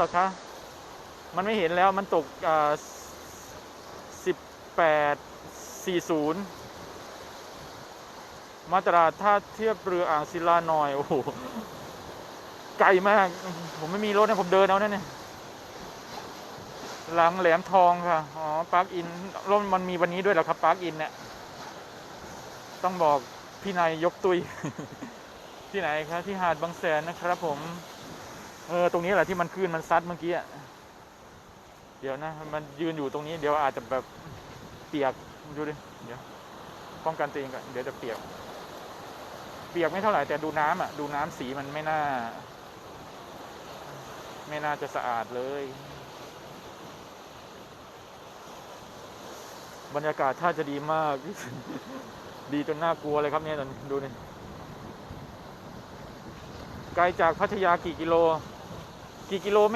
หรอคะ มันไม่เห็นแล้วมันตกสิบแปดสี่ศูนย์มาตราท่าเทียบเรืออ่างศิลาหน่อย โอ้โห ไกลมาก ผมไม่มีรถนะผมเดินเอาเนี่ยหลังแหลมทองค่ะ อ๋อปาร์คอินรถมันมีวันนี้ด้วยเหรอครับปาร์คอินเนี่ย ต้องบอกพี่นายยกตุย ที่ไหนครับ ที่หาดบางแสนนะครับผม เออตรงนี้แหละที่มันคลื่นมันซัดเมื่อกี้อะเดี๋ยวนะมันยืนอยู่ตรงนี้เดี๋ยวอาจจะแบบเปียกดูดิเดี๋ยวป้องกันตัวเองก่อนเดี๋ยวจะเปียก เปียกไม่เท่าไหร่แต่ดูน้ำอะดูน้ำสีมันไม่น่า ไม่น่าจะสะอาดเลย บรรยากาศท่าจะดีมาก ดีจนน่ากลัวเลยครับเนี่ยตอนดูนี่ไกลจากพัทยากี่กิโล กี่กิโลไม่